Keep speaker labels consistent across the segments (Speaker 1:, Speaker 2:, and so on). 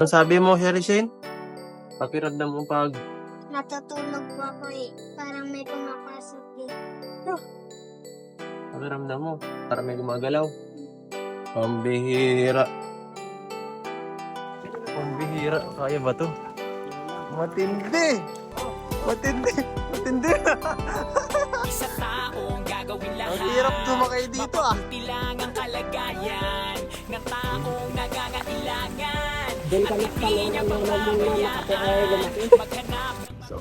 Speaker 1: Ano sabi mo, Sherry Shane? Pakiramdam mo pag...
Speaker 2: Natutulog po ako eh. Parang may pumapasok eh.
Speaker 1: Pakiramdam mo. Para may gumagalaw. Pambihira. Pambihira. Kaya ba to? Matindi! Matindi! Matindi!
Speaker 3: Sa taong gagawin lahat
Speaker 1: Ang hirap tumakay dito ah.
Speaker 3: Mapabuti lang ang kalagayan Ng taong nangangailangan
Speaker 1: So,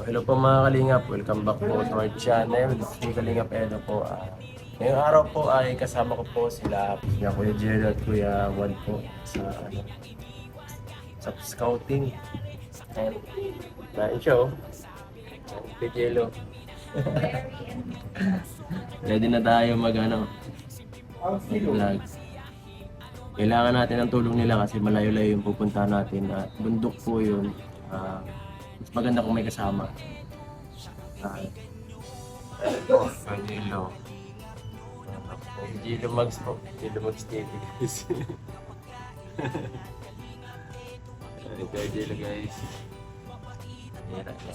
Speaker 1: hello po mga Kalingap. Welcome back po to our channel. Si Kalingap Edo po. ah. ngayong araw po ay kasama ko po sila sila Kuya Jello at Kuya Juan po sa ano, sa scouting. And, siya oh. Kuya Jello. Ready na tayo mag ano, mag-vlog. Kailangan natin ng tulong nila kasi malayo-layo yung pupunta natin at bundok po yun. Ah, mas maganda kung may kasama. Ah, oh, Gilo. Gilo Mags po. Gilo Mags TV guys. Ay, kaya Gilo guys. Hirap na.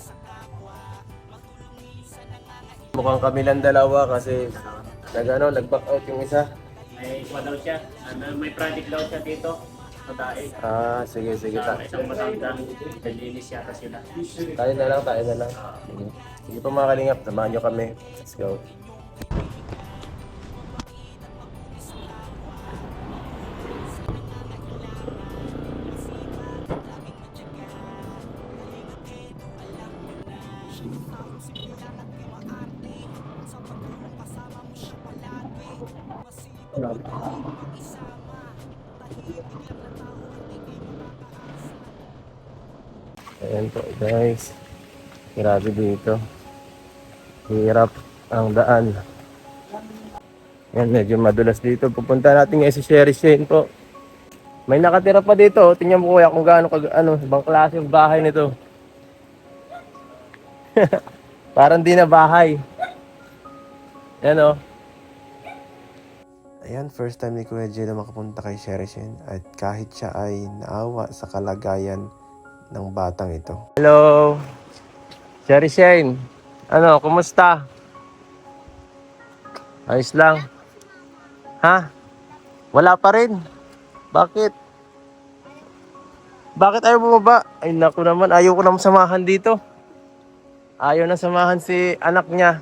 Speaker 1: Mukhang kami lang dalawa kasi nag ano, nag-back out yung isa.
Speaker 4: May iba daw siya. Ano, may project daw siya dito. Sa daig.
Speaker 1: Ah, sige, sige.
Speaker 4: Sa
Speaker 1: Ta.
Speaker 4: isang matanda. Naglinis yata sila.
Speaker 1: Tayo na lang, tayo na lang. Sige, sige pa mga kalingap, samahan nyo kami. Let's go. Grabe dito. Hirap ang daan. Ayan, medyo madulas dito. Pupunta natin ngayon si Sherry Shane po. May nakatira pa dito. Tingnan mo kuya kung gaano kag ano, ibang klase yung bahay nito. Parang di na bahay. Yan oh. Ayan, first time ni Kuya Jay na makapunta kay Sherry Shane at kahit siya ay naawa sa kalagayan ng batang ito. Hello! Sherry Shane, ano, kumusta? Ayos lang. Ha? Wala pa rin. Bakit? Bakit ayaw bumaba? Ay naku naman, ayaw ko naman samahan dito. Ayaw na samahan si anak niya.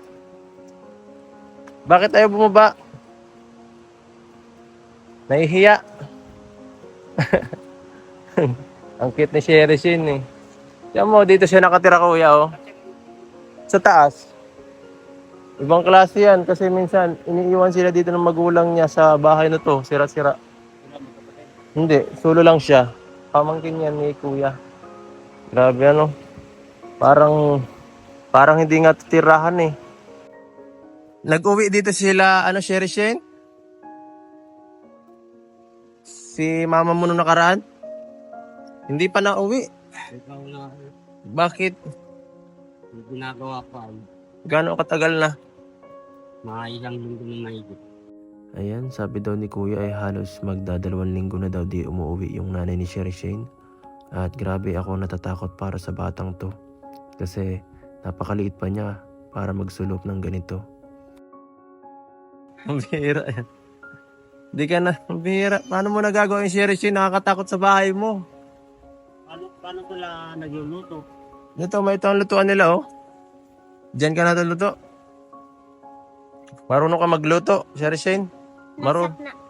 Speaker 1: Bakit ayaw bumaba? Nahihiya. Ang cute ni Sherry Shin eh. Tiyan mo, dito siya nakatira kuya oh. Sa taas. Ibang klase yan kasi minsan iniiwan sila dito ng magulang niya sa bahay na to. Sira-sira. Hindi, solo lang siya. Pamangkin yan ni kuya. Grabe ano. Parang, parang hindi nga titirahan eh. Nag-uwi dito sila, ano, Sherry Shin? Si mama mo nung nakaraan? Hindi pa
Speaker 4: na.
Speaker 1: Bakit?
Speaker 4: Yung ginagawa pa.
Speaker 1: Gano'ng katagal na?
Speaker 4: Mga ilang linggo na mahigit.
Speaker 1: Ayan, sabi daw ni Kuya ay halos magdadalawang linggo na daw di umuwi yung nanay ni Sherry Shane. At grabe ako natatakot para sa batang to. Kasi napakaliit pa niya para magsulop ng ganito. Ang bihira yan. Hindi ka na, ang bihira. Paano mo nagagawa yung Sherry Shane? Nakakatakot sa bahay mo.
Speaker 4: Paano, paano sila nagluluto?
Speaker 1: Ito, may ito ang lutuan nila, oh. Diyan ka na luto. Marunong ka magluto, Sherry Shane. Marun
Speaker 2: Nasap na po.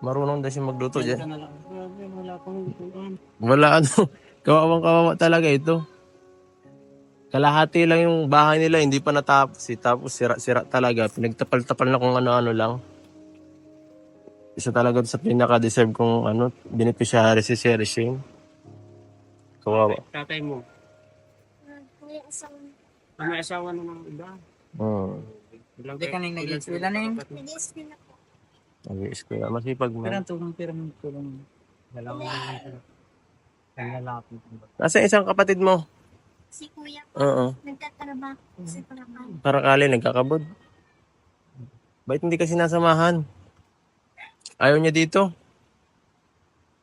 Speaker 1: marunong daw siya magluto
Speaker 4: Diyan
Speaker 1: dyan.
Speaker 4: na lang. Grabe, wala pang lutuan.
Speaker 1: Wala ano. Kawawang kawawa talaga ito. Kalahati lang yung bahay nila, hindi pa natapos. eh. Tapos sira-sira talaga. Pinagtapal-tapal na kung ano-ano lang. Isa talaga sa pinaka-deserve kong ano, beneficiary si Sherry Shane. Kawawa.
Speaker 4: Tatay mo.
Speaker 2: May asawa.
Speaker 4: Ah, may asawa na ng iba.
Speaker 1: Hmm.
Speaker 4: Ilang Hindi ka nang nag-eskwela na yun.
Speaker 2: Nag-iisip na po.
Speaker 1: Nag-i-school. Masipag
Speaker 4: tulong, pirang tulong. Dalawa na lang. Ang lalaki.
Speaker 1: Nasa isang kapatid mo?
Speaker 2: Si kuya po.
Speaker 1: Oo.
Speaker 2: Nagtatrabaho sa Paracan.
Speaker 1: Para kali nagkakabod. Bakit hindi ka sinasamahan? Ayaw niya dito?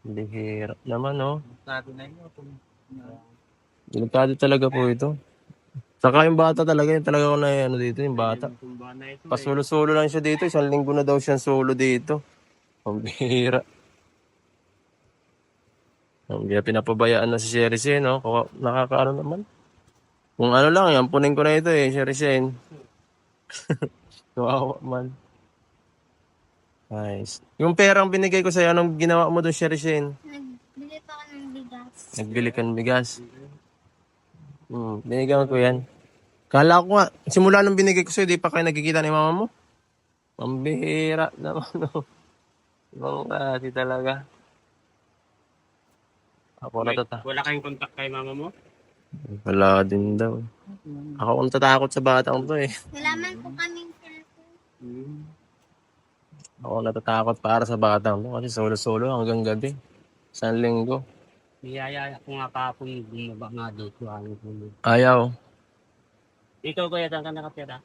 Speaker 1: Bihira naman, oh.
Speaker 4: Sabi na yun.
Speaker 1: Delikado talaga po ito. Saka yung bata talaga, yung talaga ko na ano dito, yung bata.
Speaker 4: Eh.
Speaker 1: Pasulo-sulo lang siya dito. Isang linggo na daw siyang solo dito. Ang bihira. Ang bihira, pinapabayaan na si Sherry Sen, no? Nakakaano naman. Kung ano lang, yampunin ko na ito eh, Sherry Sen. Kawawa man. Nice. Yung perang binigay ko sa'yo, anong ginawa mo doon, Sherry Sen?
Speaker 2: Nagbili pa ako ng bigas.
Speaker 1: Nagbili ka ng bigas. Hmm, binigyan ko yan. Kala ko nga, simula nung binigay ko sa'yo, di pa kayo nagkikita ni mama mo? Pambihira naman, no? Ibang klase talaga. Ako natata.
Speaker 4: Wala kayong contact kay mama mo?
Speaker 1: Wala din daw. Ako ang natatakot sa batang to eh.
Speaker 2: Wala man po kaming cellphone.
Speaker 4: Hmm.
Speaker 1: Ako natatakot para sa batang to kasi solo-solo hanggang gabi. Isang linggo.
Speaker 4: Niyayaya ko nga kahapon bumaba nga dito. Ano po.
Speaker 1: Ayaw.
Speaker 4: Ikaw kuya, saan ka nakatira?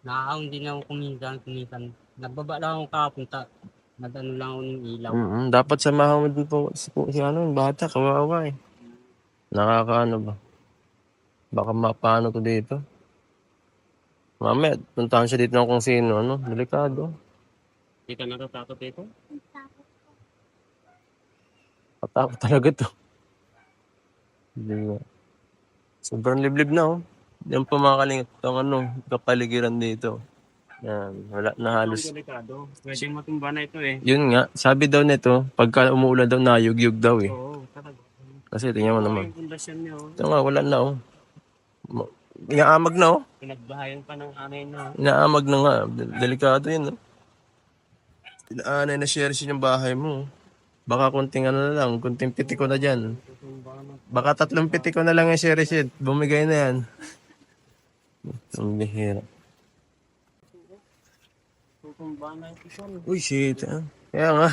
Speaker 4: Naaon din ako kuminsan, kuminsan. Nagbaba lang ako kahapon. Ta- Nag-ano lang ako ng ilaw.
Speaker 1: Mm Dapat samahan mo din po si, si ano, yung bata, kawawa eh. Nakakaano ba? Baka mapano to dito. Mamaya, puntahan siya dito ng kung sino, ano, delikado.
Speaker 4: Hindi ka natatakot dito?
Speaker 2: Ang takot.
Speaker 1: Katakot talaga to. Nga. Sobrang liblib na, oh. Yan po mga kalingit, itong ano, kapaligiran dito. Yan, wala na halos.
Speaker 4: Delikado. Pwedeng matumba na ito eh.
Speaker 1: Yun nga, sabi daw nito, pagka umuulan daw, nayugyug daw eh.
Speaker 4: Oo, talaga.
Speaker 1: Kasi tingnan mo naman.
Speaker 4: Yung pundasyon niya, oh.
Speaker 1: Ito nga, wala na oh. Ma- Inaamag na oh.
Speaker 4: Pinagbahayan pa ng anay na.
Speaker 1: Inaamag na nga. Del- Delikado yun oh. Inaanay na share yung bahay mo. oh. Baka kunting ano na lang, kunting pitiko na dyan. Baka tatlong pitiko na lang yung share sheet. Bumigay na yan. Ang bihira. Uy, shit. ah. Kaya nga.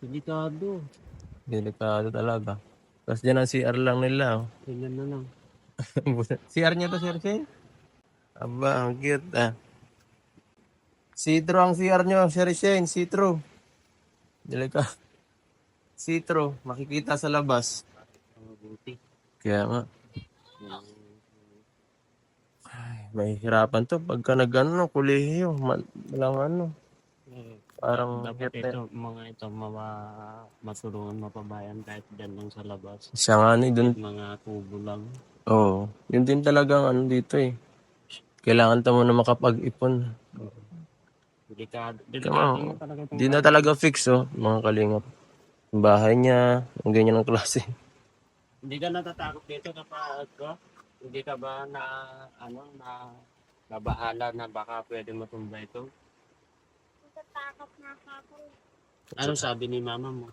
Speaker 4: Delikado.
Speaker 1: Delikado talaga. Tapos dyan ang CR lang nila. Oh.
Speaker 4: Tingnan na lang.
Speaker 1: CR niya to, Sir Shane? Aba, ang cute ah. Citro ang CR niyo, Sir Shane. Citro. Delika. Citro. Makikita sa labas.
Speaker 4: Mabuti.
Speaker 1: Kaya nga. Ay, may hirapan to. Pagka nag-ano, kulihiyo. Walang ano. Parang
Speaker 4: Dapat
Speaker 1: na-
Speaker 4: ito, mga ito, mawa, masulungan mapabayan kahit dyan lang sa labas.
Speaker 1: Siya nga ni dun.
Speaker 4: Mga tubo lang.
Speaker 1: Oo. Yun din talagang ano dito eh. Kailangan ta muna makapag-ipon.
Speaker 4: Delikado. Delikado na talaga itong
Speaker 1: Di na talaga fix oh, mga kalingap. Yung bahay niya, ang ganyan ng klase.
Speaker 4: Hindi ka natatakot dito kapag ko? Hindi ka ba na ano na nabahala na baka pwede matumba ito?
Speaker 2: Natatakot na ako.
Speaker 4: Ano sabi ni mama mo?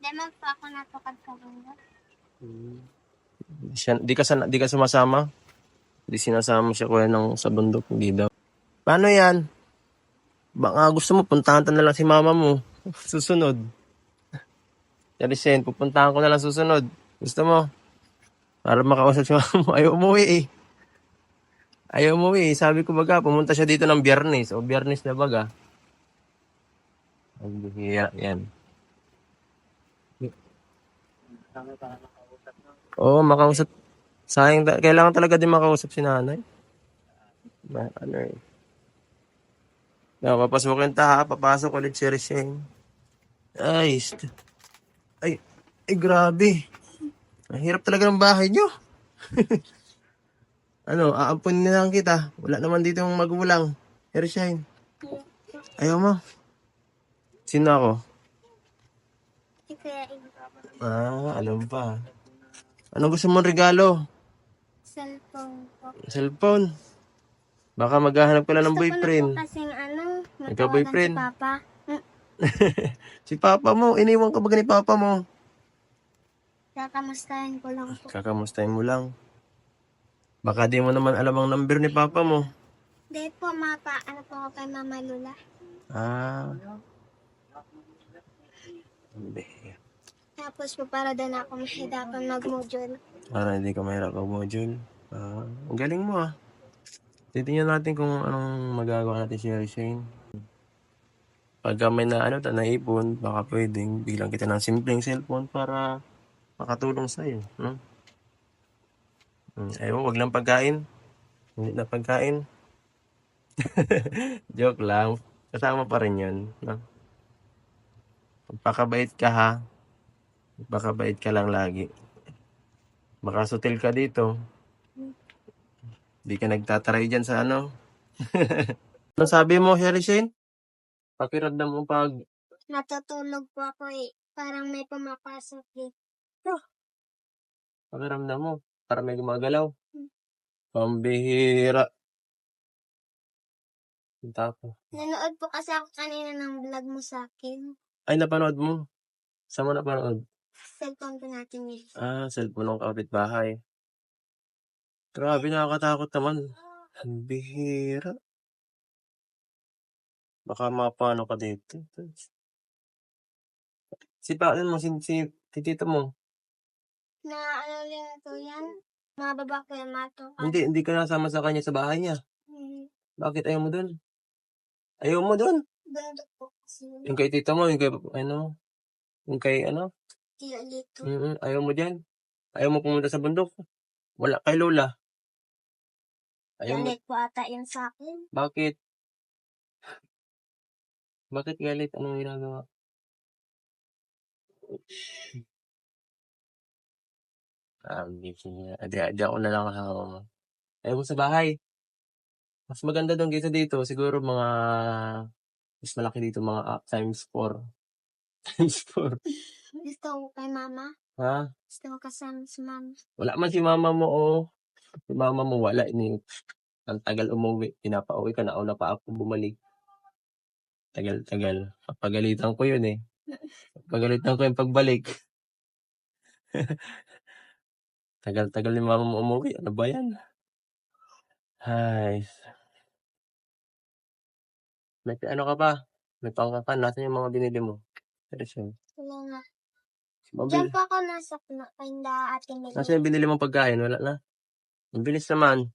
Speaker 2: Di man po ako natukad sa bundok.
Speaker 4: Hmm.
Speaker 1: Siya, di ka sana, di ka sumasama? Di sinasama siya kuya ng sa bundok, hindi daw. Paano yan? Baka gusto mo, puntahan ta na lang si mama mo. Susunod. Yarisen, pupuntahan ko na lang susunod. Gusto mo? Para makausap si mama mo. Ayaw umuwi eh. Ayaw umuwi eh. Sabi ko baga, pumunta siya dito ng biyernes. O biyernes na baga. Ang bihira yan. Oo, makausap. Sayang, kailangan talaga din makausap si nanay. Ano eh. Na, papasukin ta ha. Papasok ulit si Rishane. Ay, ay, ay, grabe. Ang hirap talaga ng bahay nyo. ano, aampunin na lang kita. Wala naman dito yung magulang. Rishane. Ayaw mo. Sino ako? Ah, alam pa. Anong gusto mong regalo?
Speaker 2: Cellphone po.
Speaker 1: Cellphone. Baka maghahanap ka lang ng
Speaker 2: Gusto ko
Speaker 1: boyfriend.
Speaker 2: na po kasing ano,
Speaker 1: Ikaw
Speaker 2: matawagan
Speaker 1: boyfriend?
Speaker 2: si Papa.
Speaker 1: Si papa mo, iniwan ka ba ni papa mo?
Speaker 2: Kakamustahin ko lang po.
Speaker 1: Kakamustahin mo lang. Baka di mo naman alam ang number ni papa mo.
Speaker 2: Hindi po, mapa, ano po ako kay Mama Lula.
Speaker 1: Ah. Hindi.
Speaker 2: Tapos po para doon ako mahirapan mag-module.
Speaker 1: Para hindi ka mahirap ang module. Ah, ang galing mo ah. Titingnan natin kung anong magagawa natin si Harry Shane. Pagka may na ano, na naipon, baka pwedeng bilang kita ng simpleng cellphone para makatulong sa'yo. No? Hmm, ayaw, wag lang pagkain. Hindi na pagkain. Joke lang. Kasama pa rin yun. No? Pagpakabait ka ha. Pagpakabait ka lang lagi. Makasutil ka dito. Hindi ka nagtataray dyan sa ano. ano sabi mo, Sherry Shane? Pakiramdam mo pag
Speaker 2: Natutulog po ako eh. Parang may pumapasok eh.
Speaker 1: pakiramdam mo. Para may gumagalaw.
Speaker 2: Hmm.
Speaker 1: Pambihira. Tapo.
Speaker 2: Nanood po kasi ako kanina ng vlog mo sa akin.
Speaker 1: Ay, napanood mo. Saan mo napanood?
Speaker 2: Cellphone ko natin eh.
Speaker 1: Ah, cellphone ng kapitbahay. Grabe, nakakatakot naman. Ang bihira. Baka mapano ka dito. Si paano mo, si, si, si tito mo.
Speaker 2: Na ano lang ito yan? Mga babae mato.
Speaker 1: Hindi, hindi ka nasama sa kanya sa bahay niya.
Speaker 2: Hmm.
Speaker 1: Bakit ayaw mo dun? Ayaw mo
Speaker 2: po kasi.
Speaker 1: Yung kay tito mo, yung kay, ano, yung kay, ano,
Speaker 2: Tila dito.
Speaker 1: mm ayaw mo dyan. Ayaw mo pumunta sa bundok. Wala, kay Lola. Ayaw mo,
Speaker 2: Galit po ata yun sa akin.
Speaker 1: bakit? Bakit galit? Anong ginagawa? Ah, hindi siya. Adi, adi ako na lang. Ayaw mo sa bahay. Mas maganda doon kaysa dito. Siguro mga, mas malaki dito, mga ah, times 4. times 4.
Speaker 2: Gusto ko kay mama.
Speaker 1: Ha?
Speaker 2: Gusto ko kasama si mama.
Speaker 1: Wala man si mama mo, oh. Si mama mo wala. Ini, ang tagal umuwi. Pinapauwi ka na. Una pa ako bumalik. Tagal-tagal. Papagalitan ko yun eh. Papagalitan ko yung pagbalik. Tagal-tagal ni mama mo umuwi. Ano ba yan? Ay. May ano ka ba? May pangkakan. Nasaan yung mga binili mo? Seryoso.
Speaker 2: Wala na.
Speaker 1: Mabil.
Speaker 2: Diyan po ako nasa na- kinda ating
Speaker 1: Nasaan yung binili mong pagkain? Wala na. Ang bilis naman.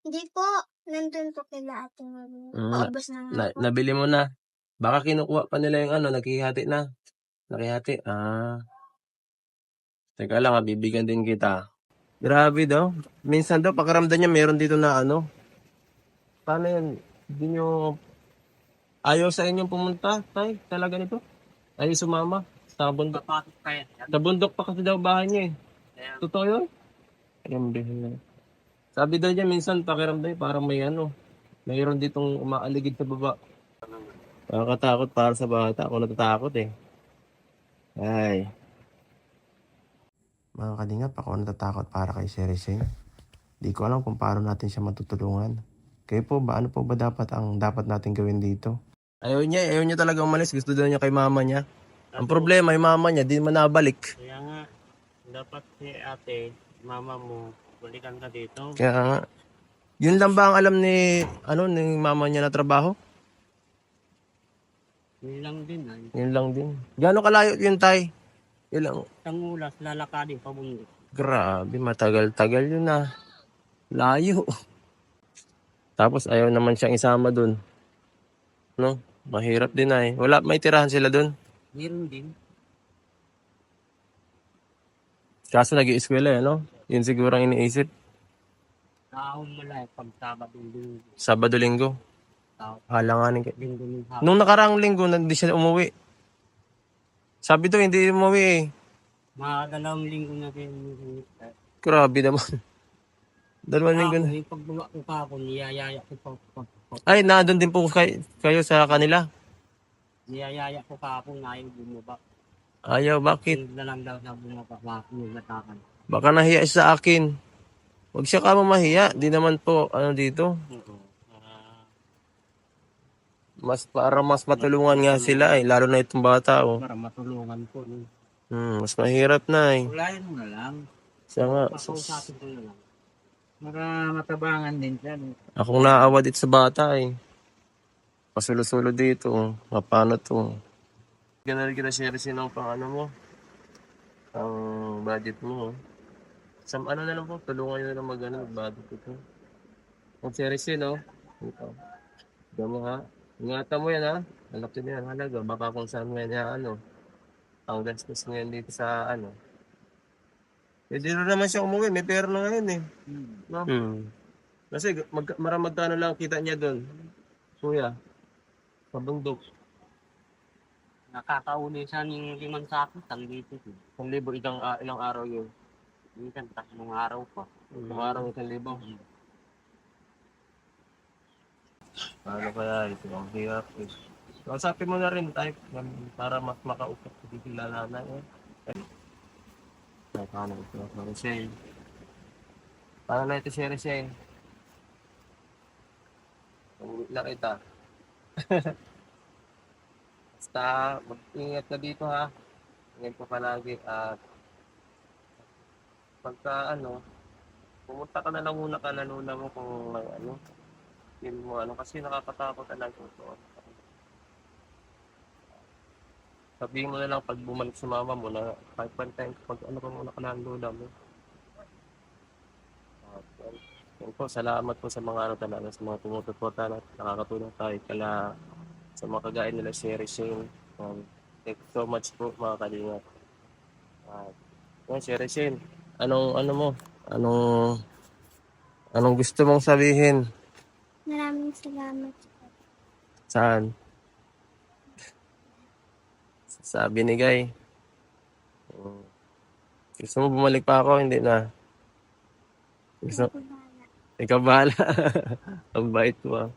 Speaker 2: Hindi po. Nandun po kila ating mami.
Speaker 1: Mm,
Speaker 2: Paubos na nga
Speaker 1: Na,
Speaker 2: po.
Speaker 1: nabili mo na. Baka kinukuha pa nila yung ano, nakihati na. Nakihati. Ah. Teka lang, ah, bibigyan din kita. Grabe daw. Minsan daw, pakaramdam niya meron dito na ano. Paano yun? Hindi nyo... Ayaw sa inyong pumunta, tay? Talaga nito? Ayaw sumama? Sa bundok. Sa bundok pa kasi daw bahay niya eh. Totoo yun? Ayun, bihira. Sabi daw niya, minsan pakiramdam niya, parang may ano, mayroon ditong umaaligid sa baba. Nakakatakot para sa bata. Ako natatakot eh. Ay. Mga kalingap, ako natatakot para kay Sherry Shane. Di ko alam kung paano natin siya matutulungan. Kayo po ba, ano po ba dapat ang dapat natin gawin dito? Ayaw niya, ayaw niya talaga umalis. Gusto daw niya kay mama niya. Ang problema, yung mama niya, di man nabalik.
Speaker 4: kaya nga, dapat si ate, mama mo, balikan ka dito.
Speaker 1: Kaya nga. Yun lang ba ang alam ni, ano, ni mama niya na trabaho?
Speaker 4: Yun lang din ay.
Speaker 1: Yun lang din. Gano'ng kalayo yun, tay? Yun lang.
Speaker 4: Isang ulas, lalakadin pabundok.
Speaker 1: Grabe, matagal-tagal yun na. Layo. Tapos ayaw naman siyang isama dun. No? Mahirap din ay. Wala, may tirahan sila dun.
Speaker 4: Meron din.
Speaker 1: Kaso nag eskwela eh, no? Yun siguro ang iniisip.
Speaker 4: Taon mo lang pag Sabado linggo. Tao.
Speaker 1: Halanganin ka.
Speaker 4: Linggo ng hapon.
Speaker 1: Nung nakaraang linggo, hindi siya umuwi. Sabi to, hindi umuwi eh.
Speaker 4: Mga dalawang linggo na rin.
Speaker 1: Grabe naman. Dalawang linggo na.
Speaker 4: Ako, yung pagbuwa ko pa ako, niyayaya ko pa pa. pa.
Speaker 1: Ay, nandun din po kay, kayo sa kanila.
Speaker 4: Niyayaya ko pa ako yung bumaba.
Speaker 1: Ayaw, bakit?
Speaker 4: Hindi na lang daw na bumaba. Bakit yung natakan.
Speaker 1: Baka nahiya siya sa akin. Huwag siya ka mamahiya. Di naman po, ano dito.
Speaker 4: Oo.
Speaker 1: Mas para mas matulungan nga sila eh. Lalo na itong bata oh.
Speaker 4: para matulungan ko. No?
Speaker 1: Hmm, mas mahirap na eh.
Speaker 4: Ulayan mo na lang.
Speaker 1: Siya nga.
Speaker 4: Pakausapin ko na lang.
Speaker 5: Para matabangan din siya. no?
Speaker 1: Akong naawa dito sa bata eh. Pasulo-sulo dito. oh. Mapano to. Ganun kita share sinong pang ano mo. Ang budget mo. oh. Sa ano na lang po, tulungan nyo na lang mag ano, budget ito. Ang series yun, no? Ito. Diyan mo ha. Ingatan mo yan ha. Alam ko yan halaga. Baka kung saan mo yan ya, ano. Ang gastos mo yan dito sa ano. Pwede rin naman siya umuwi. May pera na ngayon eh. No? Kasi mag, maramagkano lang kita niya doon. Kuya. Sa bundok.
Speaker 4: Nakakauli siya ng limang sako, isang dito.
Speaker 1: Isang libo ilang, ah, ilang araw yun.
Speaker 4: Minsan, tatlong araw pa.
Speaker 1: Ilang araw isang libo. Paano kaya ito? Ang hirap eh. Kausapin mo na rin type para mas makaupat sa kilala na eh. Ay, paano ito? Maricel. Paano na ito si Maricel? Uwi na kita. Basta mag-ingat ka dito ha. Ingat ka palagi at pagka ano, pumunta ka na lang muna ka na mo kung ano, feel mo ano, kasi nakakatakot talaga ito. Sabihin mo na lang pag bumalik sa mama mo na kahit one time pag ano pa muna ka na ang lula mo. Yan. Yan po, salamat po sa mga ano talaga, sa mga tumutuporta na nakakatulong tayo kala sa mga kagaya nila Sherry Shane. Um, thank you so much po mga kalingap. At yan, Sherry Shane, anong ano mo? Anong anong gusto mong sabihin?
Speaker 2: Maraming salamat.
Speaker 1: Saan? Sabi ni Guy. Mm. Gusto mo bumalik pa ako? Hindi na. Gusto, ikaw bahala. Ang bait mo.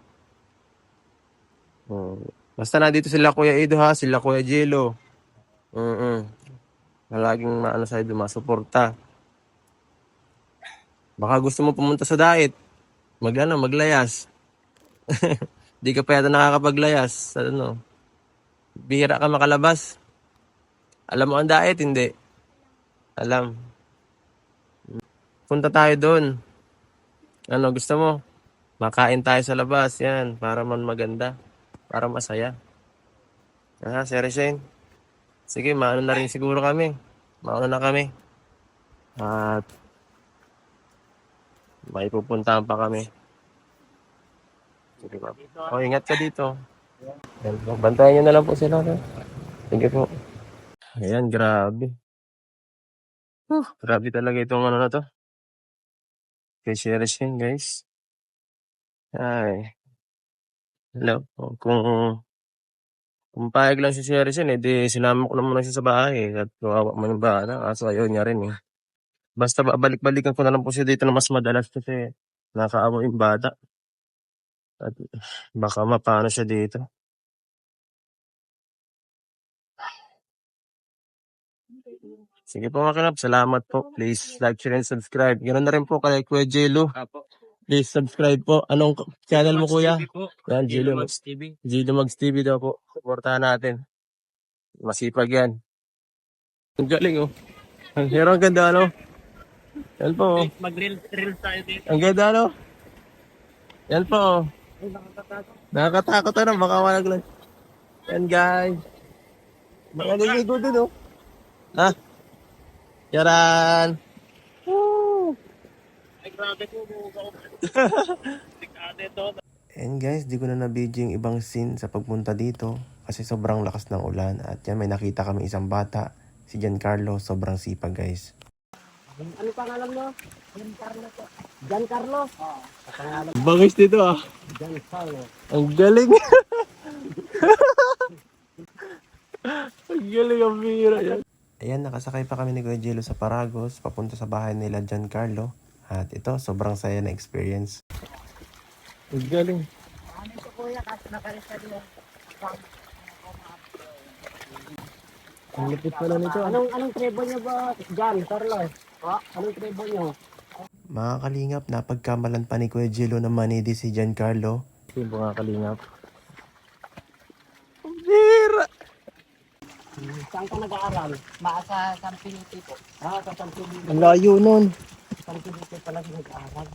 Speaker 1: Mm. Basta na dito sila Kuya Ido ha, sila Kuya Jello. Mm Na laging maano sa'yo, masuporta. Baka gusto mo pumunta sa diet. Mag ano, maglayas. Di ka pa yata nakakapaglayas. Ano. Bihira ka makalabas. Alam mo ang diet, hindi. Alam. Punta tayo doon. Ano, gusto mo? Makain tayo sa labas, yan. Para man maganda. Para masaya. Ah, Sir Shane. Sige, maano na rin siguro kami. Maano na kami. At may pupuntahan pa kami. Sige pa. O, ingat ka dito. Yan po. Bantayan nyo na lang po sila. No? Sige po. Ayan, grabe. Huh, grabe talaga itong ano na to. Kay Sherry Shane, guys. Ay. Hello. Kung kung payag lang si Sherry Shane, edi sinama ko na muna siya sa bahay. eh, At kawawa mo yung bata. Kaso ayaw niya rin eh. Basta babalik-balikan ko na lang po siya dito na mas madalas kasi nakaawa yung bata. At baka mapano siya dito. Sige po mga kanap, salamat po. Please like, share, and subscribe. Ganoon na rin po kay Kuya Jello.
Speaker 4: Apo.
Speaker 1: Please subscribe po. Anong channel mo kuya?
Speaker 4: TV po.
Speaker 1: Yan, Jello.
Speaker 4: Max TV.
Speaker 1: Jello Mags TV daw po. Supportahan natin. Masipag yan. Ang galing oh. Ang hero, ang ganda ano. Yan po oh.
Speaker 4: Mag-real tayo dito.
Speaker 1: Ang ganda ano. Yan po oh. Nakakatakot ano, baka walang lang. Yan guys. Mga niligo din oh. Ha? Yaran! Woo!
Speaker 4: Ay, grabe to.
Speaker 1: And guys, di ko na na-video yung ibang scene sa pagpunta dito kasi sobrang lakas ng ulan at yan may nakita kami isang bata, si Giancarlo, sobrang sipag guys.
Speaker 4: Ano pangalan mo? Giancarlo po. Giancarlo? Oo. Pangalan
Speaker 1: Bangis dito ah.
Speaker 4: Giancarlo.
Speaker 1: Ang galing. ang galing ang bira yan. Ayan, nakasakay pa kami ni Kuya Jello sa Paragos, papunta sa bahay nila Giancarlo. At ito, sobrang saya na experience. Ang galing. Ang lupit pala nito.
Speaker 4: Anong anong tribo niyo ba? Giancarlo. Ha? Anong tribo niyo?
Speaker 1: Mga kalingap, napagkamalan pa ni Kuya Jello na manidi si Giancarlo. Yung mga kalingap. Bira!
Speaker 4: Saan ka nag-aaral? Baka sa San Felipe po. Ah, sa San Felipe.
Speaker 1: Ang layo nun.
Speaker 4: San Felipe pala siya nag-aaral.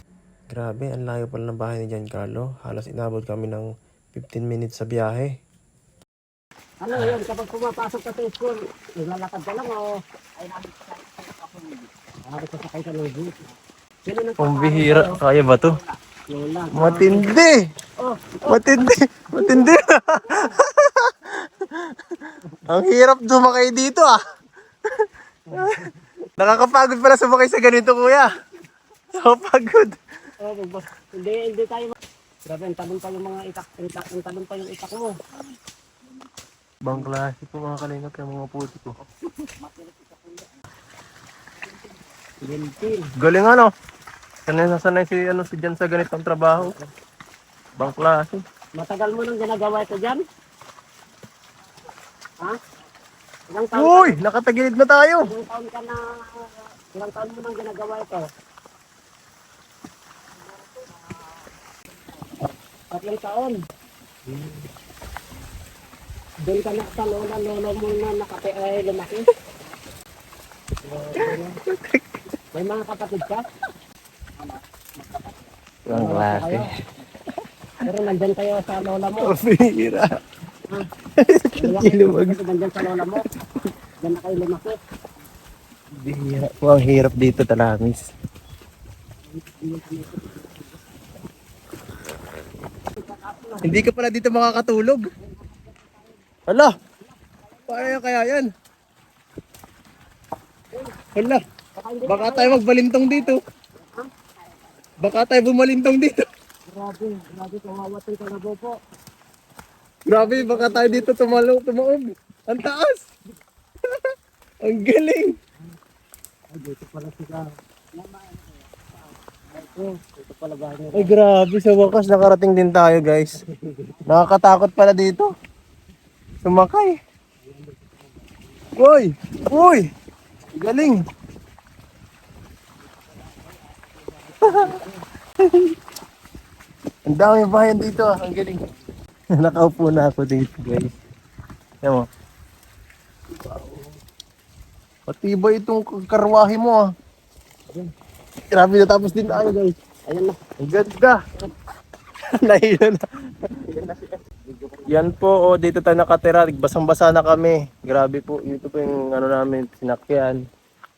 Speaker 1: Grabe, ang layo pala ng bahay ni Giancarlo. Halos inabot kami ng 15 minutes sa biyahe.
Speaker 4: Ano yun, kapag pumapasok ka sa school, naglalakad ka lang o ay namin sa ako Nakakit sa sakay ka ng jeep. Sino nang
Speaker 1: Ang bihira. Kaya ba to?
Speaker 4: Lola.
Speaker 1: Matindi! Matindi! Matindi! Ang hirap dumakay dito ah. Nakakapagod pala sumakay sa ganito kuya. Nakakapagod.
Speaker 4: Oh, boss. Hindi, hindi tayo. Grabe, ang talon pa yung mga itak. Ang ta- ang talon pa yung itak mo.
Speaker 1: Bang klase po mga kalingap yung mga puti ko.
Speaker 4: Gentil.
Speaker 1: Galing ano. Sanay na sanay si, ano, si Jan sa ganitong trabaho. Bang klase.
Speaker 4: Matagal mo nang ginagawa ito dyan? Ha? Ilang taon,
Speaker 1: Uy! Nakatagilid na tayo.
Speaker 4: ilang taon ka na, ilang taon mo nang ginagawa ito? Tatlong taon. Doon ka na sa lola, lolo mo na nakate ay lumaki. May mga kapatid ka?
Speaker 1: Bang klase.
Speaker 4: Pero nandyan kayo sa lola mo.
Speaker 1: Pira.
Speaker 4: Kasi nandyan sa lola mo. Diyan na kayo lumaki.
Speaker 1: Bihira po ang hirap dito talamis. Hindi ka pala dito makakatulog. Hala! Paano kaya yan? Hala! Baka tayo magbalintong dito. Baka tayo bumalintong dito.
Speaker 4: Grabe, grabe, kawawa itong kalabaw po.
Speaker 1: Grabe, baka tayo dito tumalo, tumaob. Ang taas! ang galing!
Speaker 4: Ay, dito pala sila.
Speaker 1: Ay grabe, sa wakas nakarating din tayo guys. Nakakatakot pala dito. Sumakay. Uy! Uy! Galing! Ang dami bayan dito ah. Ang galing. Nakaupo na ako dito guys. Yan mo. Matibay itong karwahe mo ah. Grabe natapos din tayo guys.
Speaker 4: Ayan na.
Speaker 1: Ang ganda. Nahilo na. Yan po, oh, dito tayo nakatira. Basang-basa na kami. Grabe po, ito po yung ano namin, sinakyan.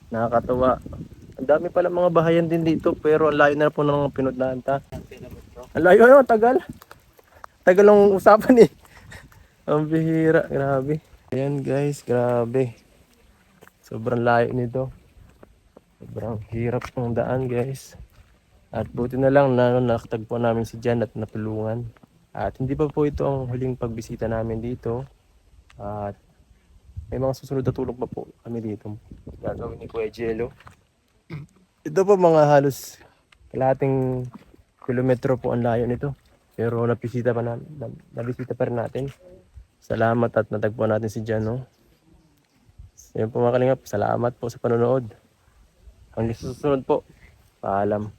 Speaker 1: Nakakatuwa. Ang dami pala mga bahayan din dito, pero ang layo na po ng pinuntahan ta. Ang layo na, tagal. Tagal ng usapan eh. Ang bihira, grabe. Ayan guys, grabe. Sobrang layo nito. Sobrang hirap ng daan guys. At buti na lang na ano, nakatagpo namin si Jan at natulungan. At hindi pa po ito ang huling pagbisita namin dito. At may mga susunod na tulong pa po kami dito. Gagawin ni Kuya Jello. Ito po mga halos kalahating kilometro po ang layo nito. Pero nabisita pa na, na, nabisita pa rin natin. Salamat at natagpo natin si Jan. No? Yan po mga kalingap. Salamat po sa panonood. Hanggang susunod po. Paalam.